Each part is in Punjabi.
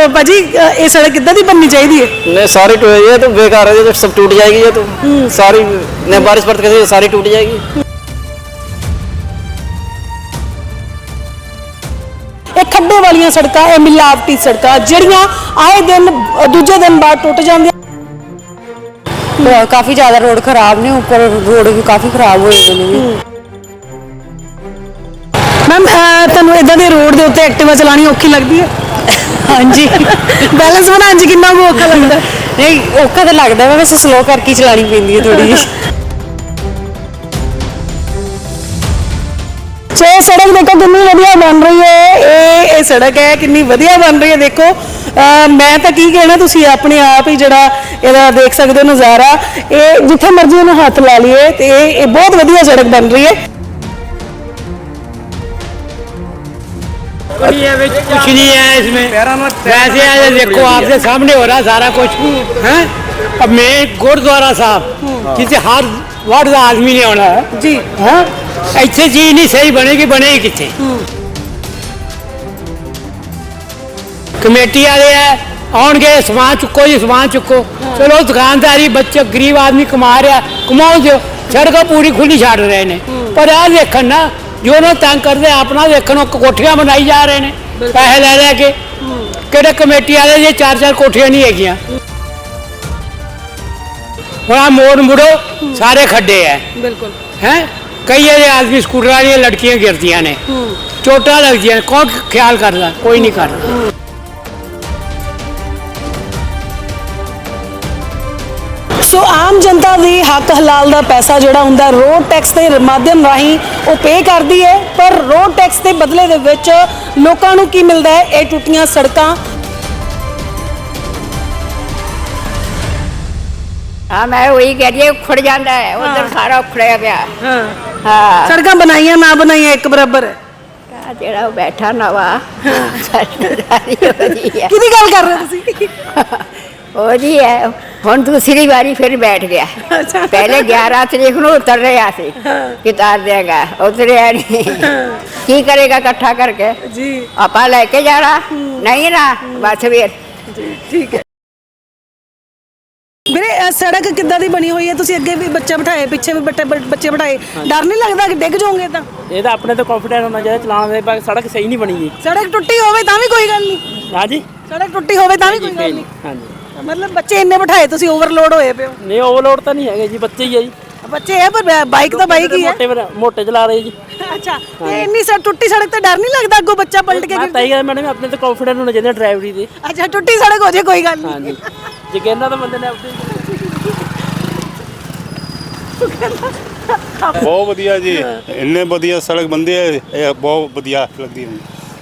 ਅ, ਭਾਜੀ ਅ, ਇਹ ਸੜਕ ਕਿੱਦਾਂ ਦੀ ਬਣਨੀ ਚਾਹੀਦੀ ਹੈ नहीं सारी टूट ये तो बेकार है ये तो सब टूट जाएगी ये तो सारी नहीं बारिश पड़ती कैसे सारी टूट जाएगी ਇਹ ਖੱਡੇ ਵਾਲੀਆਂ ਸੜਕਾਂ ਇਹ ਮਿਲਾਵਟੀ ਸੜਕਾਂ ਜਿਹੜੀਆਂ ਆਏ ਦਿਨ ਅ, ਦੂਜੇ ਦਿਨ ਬਾਅਦ ਟੁੱਟ ਜਾਂਦੀਆਂ ਬ- ਕਾਫੀ ਜ਼ਿਆਦਾ ਰੋਡ ਖਰਾਬ ਨੇ ਉੱਪਰ ਰੋਡ ਵੀ ਕਾਫੀ ਖਰਾਬ ਹੋਏ ਹੋਏ ਨੇ ਮੈਮ ਤੁਹਾਨੂੰ ਇਦਾਂ ਦੇ ਰੋਡ ਦੇ ਉੱਤੇ ਐਕਟਿਵਾ ਚਲਾਉਣੀ ਔਖੀ ਲੱਗਦੀ ਹੈ ਹਾਂਜੀ। ਬੈਲੈਂਸ ਬਣਾਉਣ 'ਚ ਕਿੰਨਾ ਕੁ ਔਖਾ ਲੱਗਦਾ? ਨਹੀਂ ਔਖਾ ਤਾਂ ਲੱਗਦਾ ਵਾ ਵੈਸੇ ਸਲੋ ਕਰਕੇ ਹੀ ਚਲਾਣੀ ਪੈਂਦੀ ਹੈ ਥੋੜੀ ਜਿਹੀ। ਸੋ ਇਹ ਸੜਕ ਦੇਖੋ ਕਿੰਨੀ ਵਧੀਆ ਬਣ ਰਹੀ ਹੈ ਇਹ ਇਹ ਸੜਕ ਹੈ ਕਿੰਨੀ ਵਧੀਆ ਬਣ ਰਹੀ ਹੈ ਦੇਖੋ। ਅਹ ਮੈਂ ਤਾਂ ਕੀ ਕਹਿਣਾ ਤੁਸੀਂ ਆਪਣੇ ਆਪ ਹੀ ਜਿਹੜਾ ਇਹਦਾ ਦੇਖ ਸਕਦੇ ਹੋ ਨਜ਼ਾਰਾ। ਇਹ ਜਿੱਥੇ ਮਰਜ਼ੀ ਇਹਨੂੰ ਹੱਥ ਲਾ ਲਈਏ ਤੇ ਇਹ ਇਹ ਬਹੁਤ ਵਧੀਆ ਸੜਕ ਬਣ ਰਹੀ ਹੈ। कुछ नहीं है इसमें वैसे है देखो आपके सामने हो रहा सारा कुछ है अब मैं गुरुद्वारा साहब जिसे हर वार्ड का आदमी ने होना है ਜੀ हाँ ਇੱਥੇ ਚੀਜ਼ ਨਹੀਂ ਸਹੀ ਬਣੇਗੀ ਬਣੇਗੀ ਕਿੱਥੇ ਕਮੇਟੀ ਵਾਲੇ ਆ ਆਉਣਗੇ ਸਮਾਨ ਚੁੱਕੋ ਜੀ ਸਮਾਨ ਚੁੱਕੋ ਚਲੋ ਦੁਕਾਨਦਾਰੀ ਬੱਚੇ ਗਰੀਬ ਆਦਮੀ ਕਮਾ ਰਿਹਾ ਕਮਾਓ ਜੋ ਸੜਕਾਂ ਪੂਰੀ ਖੁੱਲੀ ਛੱਡ ਰਹੇ ਨੇ ਪਰ ਆ ਦੇਖਣ ਨਾ ਜੋ ਨਾ ਤੰਗ ਕਰਦੇ ਆਪਣਾ ਦੇਖਣੋਂ ਕੋਠੀਆਂ ਬਣਾਈ ਜਾ ਰਹੇ ਨੇ ਪੈਸੇ ਲੈ ਲੈ ਕੇ। ਕਿਹੜੇ ਕਮੇਟੀ ਵਾਲੇ ਜੇ ਚਾਰ ਚਾਰ ਕੋਠੀਆਂ ਨਹੀਂ ਹੈਗੀਆਂ? ਹੁਣ ਆ ਮੋੜ ਮੁੜੋ ਸਾਰੇ ਖੱਡੇ ਐ। ਬਿਲਕੁਲ। ਹੈ? ਕਈ ਇਹ ਆਦਮੀ ਸਕੂਟਰਾਂ ਵਾਲੀਆਂ ਲੜਕੀਆਂ ਗਿਰਦੀਆਂ ਨੇ। ਚੋਟਾਂ ਲੱਗਦੀਆਂ ਕੌਣ ਖਿਆਲ ਕਰਦਾ? ਕੋਈ ਨਹੀਂ ਕਰਦਾ। ਸੋ ਆਮ ਜਨਤਾ ਦੀ ਹੱਕ ਹਲਾਲ ਦਾ ਪੈਸਾ ਜਿਹੜਾ ਹੁੰਦਾ ਰੋਡ ਟੈਕਸ ਦੇ ਮਾਧਿਅਮ ਰਾਹੀਂ ਉਹ ਪੇ ਕਰਦੀ ਹੈ। ਪਰ ਰੋਡ ਟੈਕਸ ਦੇ ਬਦਲੇ ਦੇ ਵਿੱਚ ਲੋਕਾਂ ਨੂੰ ਕੀ ਮਿਲਦਾ ਹੈ? ਇਹ ਟੁੱਟੀਆਂ ਸੜਕਾਂ। ਹਾਂ ਮੈਂ ਉਹੀ ਕਹਿ ਰਹੀ ਉਖੜ ਜਾਂਦਾ ਹੈ। ਉਧਰ ਸਾਰਾ ਉਖੜਿਆ ਪਿਆ। ਹਾਂ। ਹਾਂ। ਸੜਕਾਂ ਬਣਾਈਆਂ ਨਾ ਬਣਾਈਆਂ ਇੱਕ ਬਰਾਬਰ ਹੈ। ਆਹ ਜਿਹੜਾ ਉਹ ਬੈਠਾ ਨਵਾ ਕਿਹਦੀ ਗੱਲ ਕਰ ਰਹੇ ਹੋ ਤੁਸੀਂ? ਉਹਦੀ ਹੈ। ਹੁਣ ਦੂਸਰੀ ਵਾਰੀ ਫਿਰ ਬੈਠ ਗਿਆ। ਅੱਛਾ। ਪਹਿਲੇ 11 ਤਰੀਕ ਨੂੰ ਉਤਰ ਰਿਹਾ ਸੀ। ਕਿ ਤਾਰ ਦੇਗਾ ਉਤਰਿਆ ਨਹੀਂ। ਕੀ ਕਰੇਗਾ ਇਕੱਠਾ ਕਰਕੇ? ਜੀ। ਆਪਾਂ ਲੈ ਕੇ ਜਾਣਾ। ਨਹੀਂ ਨਾ ਬਸ ਫਿਰ। ਠੀਕ ਹੈ। ਵੀਰੇ ਇਹ ਸੜਕ ਕਿੱਦਾਂ ਦੀ ਬਣੀ ਹੋਈ ਹੈ? ਤੁਸੀਂ ਅੱਗੇ ਵੀ ਬੱਚੇ ਬਿਠਾਏ ਪਿੱਛੇ ਵੀ ਬੱਟੇ ਬੱਚੇ ਬਿਠਾਏ। ਡਰ ਨਹੀਂ ਲੱਗਦਾ ਕਿ ਡਿੱਗ ਜਾਓਗੇ ਤਾਂ? ਇਹ ਤਾਂ ਆਪਣੇ ਤੇ ਕੰਫੀਡੈਂਸ ਹੋਣਾ ਚਾਹੀਦਾ ਚਲਾਉਣ ਦੇ ਪਰ ਸੜਕ ਸਹੀ ਨਹੀਂ ਬਣੀ ਜੀ। ਸੜਕ ਟੁੱਟੀ ਹੋਵੇ ਤਾਂ ਵੀ ਕੋਈ ਗੱਲ ਨਹੀਂ। ਹਾਂਜੀ। ਸੜਕ ਟੁੱਟੀ ਹੋਵੇ ਤਾਂ ਵੀ ਕੋਈ ਗੱਲ ਨਹੀਂ। ਹਾਂਜੀ। ਮਤਲਬ ਬੱਚੇ ਇੰਨੇ ਬਿਠਾਏ ਤੁਸੀਂ ਓਵਰਲੋਡ ਹੋਏ ਪਿਓ ਨਹੀਂ ਓਵਰਲੋਡ ਤਾਂ ਨਹੀਂ ਹੈਗੇ ਜੀ ਬੱਚੇ ਹੀ ਆ ਜੀ। ਬੱਚੇ ਹੈ ਪਰ ਬਾਈਕ ਤਾਂ ਬਾਈਕ ਹੀ ਹੈ ਮੋਟੇ ਫਿਰ- ਮੋਟੇ ਚਲਾ ਰਹੇ ਜੀ। ਅੱਛਾ ਤੇ ਇੰਨੀ ਸੜ ਟੁੱਟੀ ਸੜਕ ਤੇ ਡਰ ਨਹੀਂ ਲੱਗਦਾ ਅੱਗੋਂ ਬੱਚਾ ਪਲਟ ਕੇ ਮੈਂ ਤਾਂ ਇਹ ਮੈਡਮ ਆਪਣੇ ਤੇ ਕੰਫੀਡੈਂਟ ਹੋਣਾ ਚਾਹੀਦਾ ਡਰਾਈਵਰੀ ਦੇ। ਅੱਛਾ ਟੁੱਟੀ ਸੜਕ ਹੋ ਜੇ ਕੋਈ ਗੱਲ ਨਹੀਂ। ਹਾਂਜੀ। ਜੇ ਕਹਿੰਦਾ ਤਾਂ ਬੰਦੇ ਨੇ ਆਪਣੀ ਬਹੁਤ ਵਧੀਆ ਜੀ। ਇੰਨੇ ਵਧੀਆ ਸੜਕ ਬੰਦੀ ਹੈ ਇਹ ਬਹੁਤ ਵਧੀਆ ਲੱਗਦੀ ਹੈ।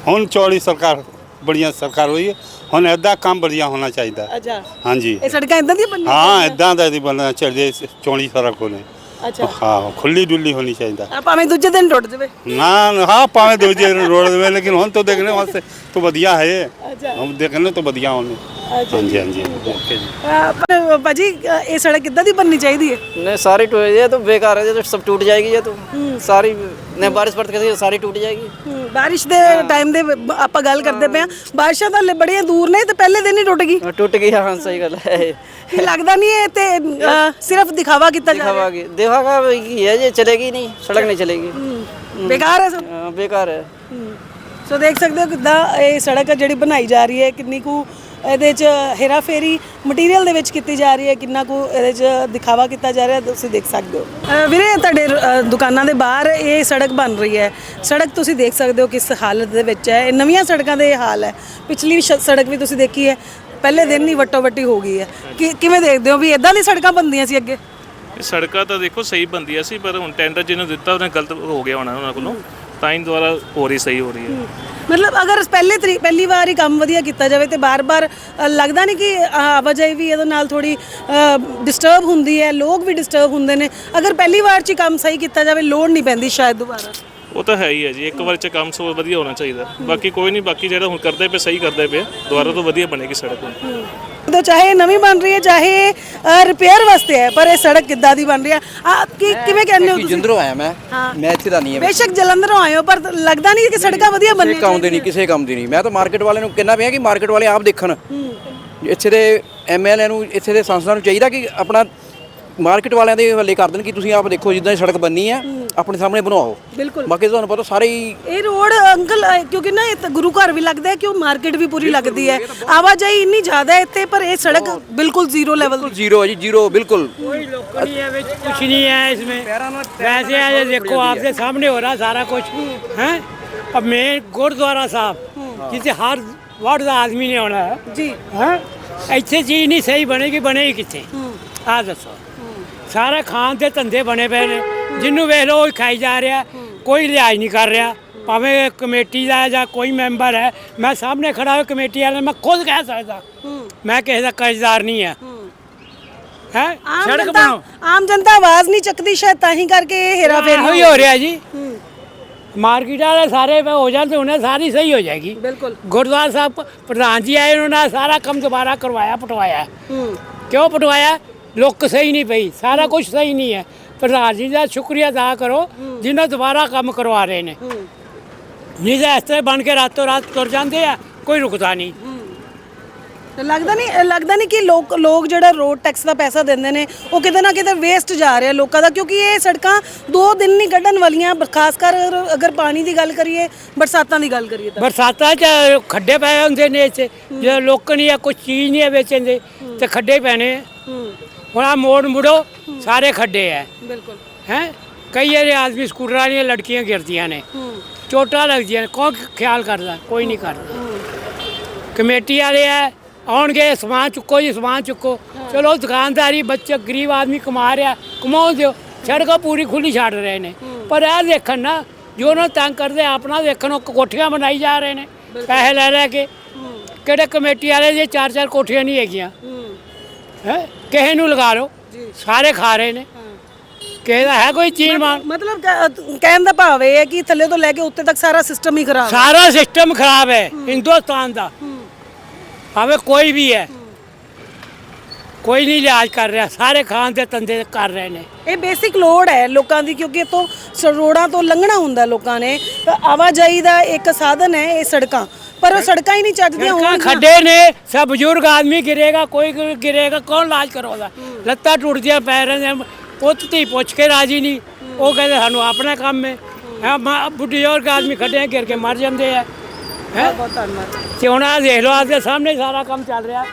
ਹੁਣ ਚੌੜੀ ਸਰਕਾਰ ਬੜੀਆਂ ਸਰਕਾਰ ਹੋਈ ਹੈ ਹੁਣ ਐਦਾਂ ਕੰਮ ਵਧੀਆ ਹੋਣਾ ਚਾਹੀਦਾ ਹੈ। ਅੱਛਾ ਹਾਂਜੀ ਇਹ ਸੜਕਾਂ ਇਦਾਂ ਦੀਆਂ ਬਣਨੀਆਂ ਹਾਂ ਐਦਾਂ ਦਾ ਦੀ ਬਣਨਾ ਚਾਹੀਦਾ ਚੌੜੀ ਸੜਕ ਹੋਣੀ ਅੱਛਾ ਹਾਂ ਖੁੱਲੀ ਡੁੱਲੀ ਹੋਣੀ ਚਾਹੀਦਾ ਆ ਭਾਵੇਂ ਦੂਜੇ ਦਿਨ ਟੁੱਟ ਜਾਵੇ ਨਾ ਨਾ, ਹਾਂ ਭਾਵੇਂ ਦੂਜੇ ਰੋਡ ਦੇ ਲੇਕਿਨ ਹੁਣ तो देखने वास्ते तो बढ़िया है हम देखने तो बढ़िया होने हाँ जी हाँ जी ओके जी ਅਹ ਪਰ ਭਾਜੀ ਅਹ ਇਹ ਸੜਕ ਕਿੱਦਾਂ ਦੀ ਬਣਨੀ ਚਾਹੀਦੀ ਹੈ नहीं सारी टूट ये तो बेकार है ये तो सब टूट जाएगी ये तो सारी ਨਾ ਬਾਰਿਸ਼ ਵਰਤ ਕੇ ਸਾਰੀ ਟੁੱਟ ਜਾਏਗੀ। ਹਮ, ਬਾਰਿਸ਼ ਦੇ ਟਾਈਮ ਦੇ ਆਪਾਂ ਗੱਲ ਕਰਦੇ ਪਏ ਬਾਰਿਸ਼ਾਂ ਤਾਂ ਬੜੀਆਂ ਦੂਰ ਨੇ ਤੇ ਪਹਿਲੇ ਦਿਨ ਹੀ ਟੁੱਟ ਗਈ। ਟੁੱਟ ਗਈ ਹਾਂ ਸਹੀ ਗੱਲ ਹੈ। ਕੀ ਲੱਗਦਾ ਨਹੀਂ ਇਹ ਤੇ ਸਿਰਫ ਦਿਖਾਵਾ ਕੀਤਾ ਜਾ ਰਿਹਾ। ਦਿਖਾਵਾਗੇ ਦਿਖਾਵਾ ਕੀ ਹੈ ਜੇ ਚਲੇਗੀ ਨਹੀਂ ਸੜਕ ਨਹੀਂ ਚਲੇਗੀ। ਹਮ, ਬੇਕਾਰ ਹੈ ਸਭ। ਬੇਕਾਰ ਹੈ। ਹਮ, ਸੋ ਦੇਖ ਸਕਦੇ ਹੋ ਕਿੱਦਾਂ ਇਹ ਸੜਕ ਜਿਹੜੀ ਬਣਾਈ ਜਾ ਰਹੀ ਹੈ ਕਿੰਨੀ ਕੁ ਇਹਦੇ 'ਚ ਹੇਰਾ ਫੇਰੀ ਮਟੀਰੀਅਲ ਦੇ ਵਿੱਚ ਕੀਤੀ ਜਾ ਰਹੀ ਹੈ ਕਿੰਨਾ ਕੁ ਇਹਦੇ 'ਚ ਦਿਖਾਵਾ ਕੀਤਾ ਜਾ ਰਿਹਾ ਤੁਸੀਂ ਦੇਖ ਸਕਦੇ ਹੋ। ਵੀਰੇ ਤੁਹਾਡੇ ਦੁਕਾਨਾਂ ਦੇ ਬਾਹਰ ਇਹ ਸੜਕ ਬਣ ਰਹੀ ਹੈ। ਸੜਕ ਤੁਸੀਂ ਦੇਖ ਸਕਦੇ ਹੋ ਕਿਸ ਹਾਲਤ ਦੇ ਵਿੱਚ ਹੈ। ਇਹ ਨਵੀਆਂ ਸੜਕਾਂ ਦੇ ਇਹ ਹਾਲ ਹੈ। ਪਿਛਲੀ ਸੜਕ ਵੀ ਤੁਸੀਂ ਦੇਖੀ ਹੈ। ਪਹਿਲੇ ਦਿਨ ਹੀ ਵੱਟੋ ਵੱਟੀ ਹੋ ਗਈ ਹੈ। ਕਿ ਕਿਵੇਂ ਦੇਖਦੇ ਹੋ ਵੀ ਇਦਾਂ ਦੀ ਸੜਕਾਂ ਬਣਦੀਆਂ ਸੀ ਅੱਗੇ? ਇਹ ਸੜਕਾਂ ਤਾਂ ਦੇਖੋ ਸਹੀ ਬੰਦੀਆਂ ਸੀ ਪਰ ਹੁਣ ਟੈਂਡਰ ਜਿਹਨੂੰ ਦਿੱਤਾ ਉਹਨੇ ਗਲਤ ਹੋ ਗਿਆ ਹੋਣਾ ਉਹਨਾਂ ਕੋਲੋਂ। ਤਾਂ ਹੀ ਦੁਬਾਰਾ ਹੋ ਰਹੀ, ਸਹੀ ਹੋ ਰਹੀ ਹੈ। ਮਤਲਬ ਅਗਰ ਪਹਿਲੇ ਤਰੀ, ਪਹਿਲੀ ਵਾਰ ਹੀ ਕੰਮ ਵਧੀਆ ਕੀਤਾ ਜਾਵੇ ਤੇ ਬਾਰ-ਬਾਰ ਲੱਗਦਾ ਨਹੀਂ ਕਿ ਆਵਾਜਾਈ ਵੀ ਇਹਦੇ ਨਾਲ ਥੋੜੀ ਡਿਸਟਰਬ ਹੁੰਦੀ ਹੈ, ਲੋਕ ਵੀ ਡਿਸਟਰਬ ਹੁੰਦੇ ਨੇ। ਅਗਰ ਪਹਿਲੀ ਵਾਰ ਚ ਹੀ ਕੰਮ ਸਹੀ ਕੀਤਾ ਜਾਵੇ, ਲੋੜ ਨਹੀਂ ਪੈਂਦੀ ਸ਼ਾਇਦ ਦੁਬਾਰਾ। ਉਹ ਤਾਂ ਹੈ ਹੀ ਹੈ ਜੀ ਇੱਕ ਵਾਰ ਚ ਕੰਮ ਸੋ ਵਧੀਆ ਹੋਣਾ ਚਾਹੀਦਾ। ਬਾਕੀ ਕੋਈ ਨਹੀਂ ਬਾਕੀ ਜਿਹੜਾ ਹੁਣ ਕਰਦੇ ਪਏ ਸਹੀ ਕਰਦੇ ਪਏ ਦੁਬਾਰਾ ਤੋਂ ਵਧੀਆ ਬਣੇਗੀ ਸੜਕ ਹੁਣ। तो ਚਾਹੇ ਨਵੀਂ ਬਣ ਰਹੀ ਹੈ ਚਾਹੇ ਰਿਪੇਅਰ ਵਾਸਤੇ ਹੈ ਪਰ ਇਹ ਸੜਕ ਕਿੱਦਾਂ ਦੀ ਬਣ ਰਹੀ ਹੈ? ਆ ਕੀ ਕਿਵੇਂ ਕਹਿੰਦੇ ਹੋ ਤੁਸੀਂ? ਜਿੰਦਰੋਂ ਆਇਆ ਮੈਂ। ਹਾਂ। ਮੈਂ ਇੱਥੇ ਦਾ ਨਹੀਂ ਹੈ। ਬੇਸ਼ੱਕ ਜਲੰਧਰੋਂ ਆਏ ਹੋ ਪਰ ਲੱਗਦਾ ਨਹੀਂ ਕਿ ਸੜਕਾਂ ਵਧੀਆ ਕਿਸੇ ਬਣਨੀਆਂ ਕੰਮ ਦੀ ਨਹੀਂ ਕਿਸੇ ਕੰਮ ਦੀ ਨਹੀਂ। ਮੈਂ ਤਾਂ ਮਾਰਕੀਟ ਵਾਲੇ ਨੂੰ ਕਹਿੰਦਾ ਪਿਆ ਕਿ ਮਾਰਕੀਟ ਵਾਲੇ ਆਪ ਦੇਖਣ। ਇੱਥੇ ਦੇ ਐਮਐਲਏ ਨੂੰ ਇੱਥੇ ਦੇ ਸੰਸਥਾ ਨੂੰ ਚਾਹੀਦਾ ਕਿ ਆਪਣਾ ਮਾਰਕੀਟ ਵਾਲਿਆਂ ਦੇ ਹੱਲੇ ਕਰ ਦੇਣ ਕਿ ਤੁਸੀਂ ਆਪ ਦੇਖੋ ਜਿੱਦਾਂ ਇਹ ਸੜਕ ਬੰਨੀ ਹੈ ਆਪਣੇ ਸਾਹਮਣੇ ਬਣਵਾਓ ਬਿਲਕੁਲ। ਬਾਕੀ ਤੁਹਾਨੂੰ ਪਤਾ ਸਾਰੇ ਹੀ ਇਹ ਰੋਡ ਅੰਕਲ ਕਿਉਂਕਿ ਨਾ ਇਹ ਗੁਰੂ ਘਰ ਵੀ ਲੱਗਦਾ ਕਿ ਉਹ ਮਾਰਕੀਟ ਵੀ ਪੂਰੀ ਲੱਗਦੀ ਹੈ। ਆਵਾਜਾਈ ਇੰਨੀ ਜ਼ਿਆਦਾ ਹੈ ਇੱਥੇ ਪਰ ਇਹ ਸੜਕ ਬਿਲਕੁਲ ਜ਼ੀਰੋ ਲੈਵਲ ਜ਼ੀਰੋ ਹੈ ਜੀ ਜ਼ੀਰੋ ਬਿਲਕੁਲ। कोई लोकल ਜੀ हैं ऐसी चीज नहीं सही बनेगी बनेगी ਸਾਰੇ ਖਾਣ ਦੇ ਧੰਦੇ ਬਣੇ ਪਏ ਨੇ। ਜਿੰਨੂੰ ਵੇਖ ਲਓ ਉਹ ਹੀ ਖਾਈ ਜਾ ਰਿਹਾ। ਕੋਈ ਲਿਹਾਜ਼ ਨਹੀਂ ਕਰ ਰਿਹਾ। ਭਾਵੇਂ ਕਮੇਟੀ ਦਾ ਜਾਂ ਕੋਈ ਮੈਂਬਰ ਹੈ ਮੈਂ ਸਾਹਮਣੇ ਖੜਾ ਹੋ ਕਮੇਟੀ ਵਾਲੇ ਮੈਂ ਖੁਦ ਕਹਿ ਸਕਦਾ। ਮੈਂ ਕਿਸੇ ਦਾ ਕਰਜ਼ਦਾਰ ਨਹੀਂ ਹੈ। ਹੈ। ਸੜਕ ਬਣਾਓ। ਆਮ ਜਨਤਾ ਆਵਾਜ਼ ਨਹੀਂ ਚੱਕਦੀ ਸ਼ਾਇਦ ਤਾਂ ਹੀ ਕਰਕੇ ਇਹ ਹੇਰਾ ਫੇਰੀ ਇਹੋ ਹੀ ਰਿਹਾ ਜੀ। ਮਾਰਕੀਟ ਵਾਲੇ ਸਾਰੇ ਹੋ ਜਾਂਦੇ ਉਹਨੇ ਸਾਰੀ ਸਹੀ ਹੋ ਜਾਏਗੀ। ਬਿਲਕੁਲ। ਗੁਰਦੁਆਰਾ ਸਾਹਿਬ ਪ੍ਰਧਾਨ ਜੀ ਆਏ ਉਹਨਾਂ ਨੇ ਸਾਰਾ ਕੰਮ ਦੁਬਾਰਾ ਕਰਵਾਇਆ ਪਟਵਾਇਆ। ਹੂੰ। ਕਿਉਂ ਪਟਵਾਇਆ? ਲੁੱਕ ਸਹੀ ਨਹੀਂ ਪਈ ਸਾਰਾ ਕੁਝ ਸਹੀ ਨਹੀਂ ਹੈ। ਪ੍ਰਧਾਨ ਜੀ ਦਾ ਸ਼ੁਕਰੀਆ ਅਦਾ ਕਰੋ ਜਿਨ੍ਹਾਂ ਦੁਬਾਰਾ ਕੰਮ ਕਰਵਾ ਰਹੇ ਨੇ। ਨਹੀਂ ਤਾਂ ਇਸ ਤਰ੍ਹਾਂ ਬਣ ਕੇ ਰਾਤੋਂ ਰਾਤ ਤੁਰ ਜਾਂਦੇ ਆ ਕੋਈ ਰੁਕਦਾ ਨਹੀਂ। ਤੇ ਲੱਗਦਾ ਨਹੀਂ ਲੱਗਦਾ ਨਹੀਂ ਕਿ ਲੋਕ ਲੋਕ ਜਿਹੜਾ ਰੋਡ ਟੈਕਸ ਦਾ ਪੈਸਾ ਦਿੰਦੇ ਨੇ ਉਹ ਕਿਤੇ ਨਾ ਕਿਤੇ ਵੇਸਟ ਜਾ ਰਿਹਾ ਲੋਕਾਂ ਦਾ ਕਿਉਂਕਿ ਇਹ ਸੜਕਾਂ ਦੋ ਦਿਨ ਨਹੀਂ ਕੱਢਣ ਵਾਲੀਆਂ ਖਾਸ ਕਰ ਅਗਰ- ਅਗਰ ਪਾਣੀ ਦੀ ਗੱਲ ਕਰੀਏ ਬਰਸਾਤਾਂ ਦੀ ਗੱਲ ਕਰੀਏ ਤਾਂ। ਬਰਸਾਤਾਂ 'ਚ ਖੱਡੇ ਪਏ ਹੁੰਦੇ ਨੇ ਇੱਥੇ ਜੇ ਲੋਕ ਨਹੀਂ ਆ ਕੋਈ ਚੀਜ਼ ਨਹੀਂ ਹੈ ਵੇਚਣ ਦੇ ਤੇ ਖੱਡੇ ਪੈਣੇ ਆ। ਹੂੰ। ਹੁਣ ਆ ਮੋੜ ਮੁੜੋ ਸਾਰੇ ਖੱਡੇ ਆ ਬਿਲਕੁਲ। ਹੈ? ਕਈ ਵਾਰੀ ਆਦਮੀ ਸਕੂਟਰਾਂ ਵਾਲੀਆਂ ਲੜਕੀਆਂ ਗਿਰਦੀਆਂ ਨੇ। ਚੋਟਾਂ ਲੱਗਦੀਆਂ ਨੇ ਕੌਣ ਖਿਆਲ ਕਰਦਾ? ਕੋਈ ਨਹੀਂ ਕਰਦਾ। ਕਮੇਟੀ ਵਾਲੇ ਆ ਆਉਣਗੇ ਸਮਾਨ ਚੁੱਕੋ ਜੀ ਸਮਾਨ ਚੁੱਕੋ। ਚਲੋ ਦੁਕਾਨਦਾਰੀ ਬੱਚੇ ਗਰੀਬ ਆਦਮੀ ਕਮਾ ਰਿਹਾ ਕਮਾਉਣ ਦਿਓ। ਸੜਕਾਂ ਪੂਰੀ ਖੁੱਲੀ ਛੱਡ ਰਹੇ ਨੇ। ਪਰ ਇਹ ਦੇਖਣ ਨਾ ਜੋ ਉਹਨਾਂ ਨੂੰ ਤੰਗ ਕਰਦੇ ਆਪਣਾ ਦੇਖਣ ਉਹ ਕੋਠੀਆਂ ਬਣਾਈ ਜਾ ਰਹੇ ਨੇ। ਪੈਸੇ ਲੈ ਲੈ ਕੇ ਕਿਹੜੇ ਕਮੇਟੀ ਵਾਲੇ ਜੇ ਚਾਰ ਚਾਰ ਕੋਠੀਆਂ ਨਹੀਂ ਹੈਗੀਆਂ। ਹੈ? ਕਿਸੇ ਨੂੰ ਲਗਾ ਲਓ। ਸਾਰੇ ਖਾ ਰਹੇ ਨੇ। ਕਿਸੇ ਦਾ ਹੈ ਕੋਈ ਚੀਜ਼ ਮਾਨ ਮਤਲਬ ਕ- ਕਹਿਣ ਦਾ ਭਾਵ ਇਹ ਹੈ ਕਿ ਥੱਲੇ ਤੋਂ ਲੈ ਕੇ ਉੱਤੇ ਤੱਕ ਸਾਰਾ ਸਿਸਟਮ ਹੀ ਖਰਾਬ ਹੈ। ਸਾਰਾ ਸਿਸਟਮ ਖਰਾਬ ਹੈ ਹਿੰਦੁਸਤਾਨ ਦਾ। ਭਾਵੇਂ ਕੋਈ ਵੀ ਹੈ। ਕੋਈ ਨਹੀਂ ਇਲਾਜ ਕਰ ਰਿਹਾ ਸਾਰੇ ਖਾਣ ਦੇ ਧੰਦੇ ਕਰ ਰਹੇ ਨੇ। ਇਹ ਬੇਸਿਕ ਲੋੜ ਹੈ ਲੋਕਾਂ ਦੀ ਕਿਉਂਕਿ ਇਤੋਂ ਰੋਡਾਂ ਤੋਂ ਲੰਘਣਾ ਹੁੰਦਾ ਲੋਕਾਂ ਨੇ। ਤਾਂ ਆਵਾਜਾਈ ਦਾ ਇੱਕ ਸਾਧਨ ਹੈ ਇਹ ਸੜਕਾਂ। ਪਰ ਉਹ ਸੜਕਾਂ ਹੀ ਨਹੀਂ ਚੱਜਦੀਆਂ ਸੜਕਾਂ ਹੋਣ ਖੱਡੇ ਨੇ ਸਭ ਬਜ਼ੁਰਗ ਆਦਮੀ ਗਿਰੇਗਾ ਕੋਈ ਗਿ- ਗਿਰੇਗਾ ਕੌਣ ਇਲਾਜ ਕਰਵਾਉਂਦਾ? ਲੱਤਾਂ ਟੁੱਟਦੀਆਂ ਪੈਰਾਂ ਦੇ ਪੁੱਤ ਧੀ ਪੁੱਛ ਕੇ ਰਾਜੀ ਨਹੀਂ। ਉਹ ਕਹਿੰਦੇ ਸਾਨੂੰ ਆਪਣਾ ਕੰਮ ਹੈ। ਹੈ ਬੁੱਢੀ ਆਦਮੀ ਖੱਡੇ ਗਿਰ ਕੇ ਮਰ ਜਾਂਦੇ ਆ। ਹੈ? ਬਹੁਤ ਧੰਨਵਾਦ। ਤੇ ਹੁਣ ਆਹ ਦੇਖ ਲਓ ਆਪਦੇ ਸਾਹਮਣੇ ਸਾਰਾ ਕੰਮ ਚੱਲ ਰਿਹਾ।